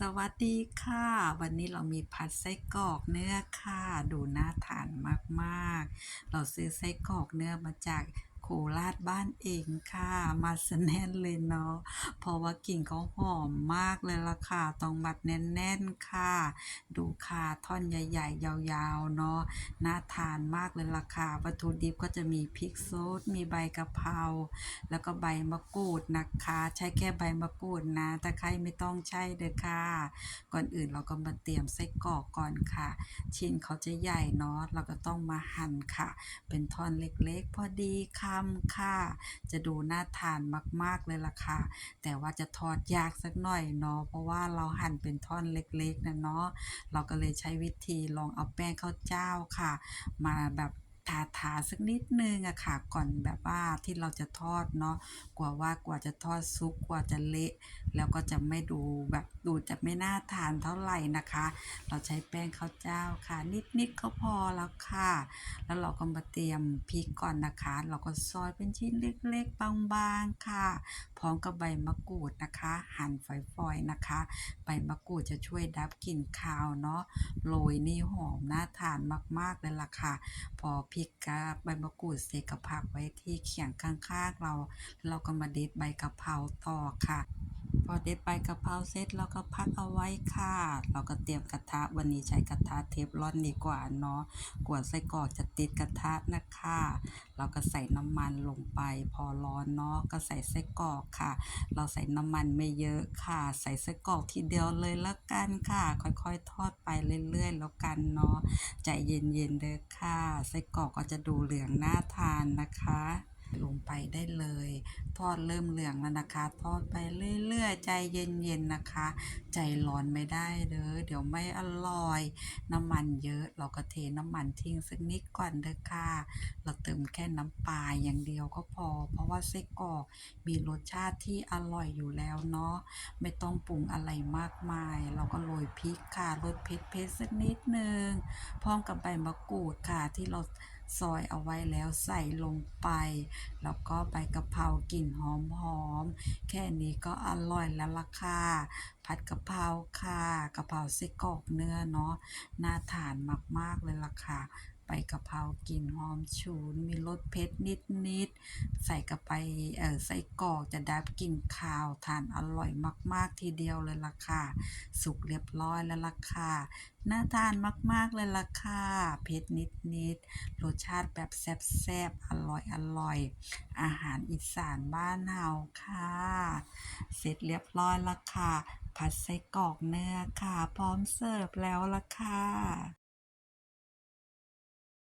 สวัสดีค่ะ วันนี้เรามีผัดไส้กรอกเนื้อค่ะ ดูน่าทานมากๆ เราซื้อไส้กรอกเนื้อมาจาก โคราชบ้านเองค่ะมาสแน่นเลยเนาะ เพราะว่ากลิ่นเขาหอมมากเลยล่ะค่ะ ต้องมัดแน่นๆค่ะ ดูค่ะท่อนใหญ่ๆ ยาวๆ เนาะ น่าทานมากเลยล่ะค่ะ วัตถุดิบก็จะมีพริกสดมีใบกะเพรา แล้วก็ใบมะกรูดนะคะ ใช้แค่ใบมะกรูดนะ ตะไคร้ไม่ต้องใช้เด้อค่ะ ก่อนอื่นเราก็มาเตรียมไส้กรอกก่อนค่ะ ชิ้นเขาจะใหญ่เนาะ เราก็ต้องมาหั่นค่ะ เป็นท่อนเล็กๆ พอดีค่ะำค่ะ จะดูน่าทานมาก ๆ เลยล่ะค่ะ แต่ว่าจะทอดยากสักหน่อยเนาะ เพราะว่าเราหั่นเป็นท่อนเล็ก ๆนะเนาะ เราก็เลยใช้วิธีลองเอาแป้งข้าวเจ้าค่ะ มาแบบทาๆสักนิดนึงอะค่ะก่อนแบบว่าที่เราจะทอดเนาะกว่าว่ากว่าจะทอดซุกกว่าจะเละ แล้วก็จะไม่ดูแบบดูจะไม่น่าทานเท่าไหร่นะคะ เราใช้แป้งข้าวเจ้าค่ะ นิดๆก็พอแล้วค่ะ แล้วเราก็มาเตรียมพริกก่อนนะคะ เราก็ซอยเป็นชิ้นเล็กๆบางๆค่ะ พร้อมกับใบมะกรูดนะคะ หั่นฝอยๆนะคะ ใบมะกรูดจะช่วยดับกลิ่นคาวเนาะโรยนี่หอมน่าทานมากๆเลยล่ะค่ะ พอพริกกับใบมะกรูดเสร็จก็พักไว้ที่เขียงข้างๆเรา เราก็มาเด็ดใบกะเพราต่อค่ะ พอเด็ดใบกะเพราเสร็จเราก็พักเอาไว้ค่ะ เราก็เตรียมกระทะวันนี้ใช้กระทะเทฟลอนดีกว่าเนาะกว่าไส้กรอกจะติดกระทะนะคะ เราก็ใส่น้ำมันลงไป พอร้อนเนาะก็ใส่ไส้กรอกค่ะ เราใส่น้ำมันไม่เยอะค่ะ ใส่ไส้กรอกทีเดียวเลยละกันค่ะ ค่อยๆ ทอดไปเรื่อยๆ แล้วกันเนาะใจเย็นๆเด้อค่ะไส้กรอกก็จะดูเหลืองน่าทานนะคะ ลงไปได้เลย ทอดเริ่มเหลืองแล้วนะคะ ทอดไปเรื่อยๆ ใจเย็นๆนะคะ ใจร้อนไม่ได้เด้อเดี๋ยวไม่อร่อย น้ำมันเยอะเราก็เทน้ำมันทิ้งสักนิดก่อนเด้อค่ะ เราเติมแค่น้ำปลาอย่างเดียวก็พอ เพราะว่าไส้กรอกมีรสชาติที่อร่อยอยู่แล้วเนาะไม่ต้องปรุงอะไรมากมาย เราก็โรยพริกค่ะรสเผ็ดๆสักนิดหนึ่งพร้อมกับใบมะกรูดค่ะที่เรา ซอยเอาไว้แล้วใส่ลงไป แล้วก็ใบกะเพรากลิ่นหอมๆแค่นี้ก็อร่อยแล้วล่ะค่ะ ผัดกะเพราค่ะกะเพราไส้กรอกเนื้อเนาะน่าทานมากๆเลยล่ะค่ะ ใบกะเพรากลิ่นหอมฉุน มีรสเผ็ดนิดๆใส่กับใบเออไส้กอกจะดับกลิ่นคาวทานอร่อยมาก ๆ ทีเดียวเลยล่ะค่ะ สุกเรียบร้อยแล้วล่ะค่ะ น่าทานมาก ๆ เลยล่ะค่ะ เผ็ดนิดๆรสชาติแบบแซ่บๆ อร่อยๆอาหารอีสานบ้านเฮาค่ะ เสร็จเรียบร้อยแล้วค่ะ ผัดไส้กรอกเนื้อค่ะ พร้อมเสิร์ฟแล้วล่ะค่ะ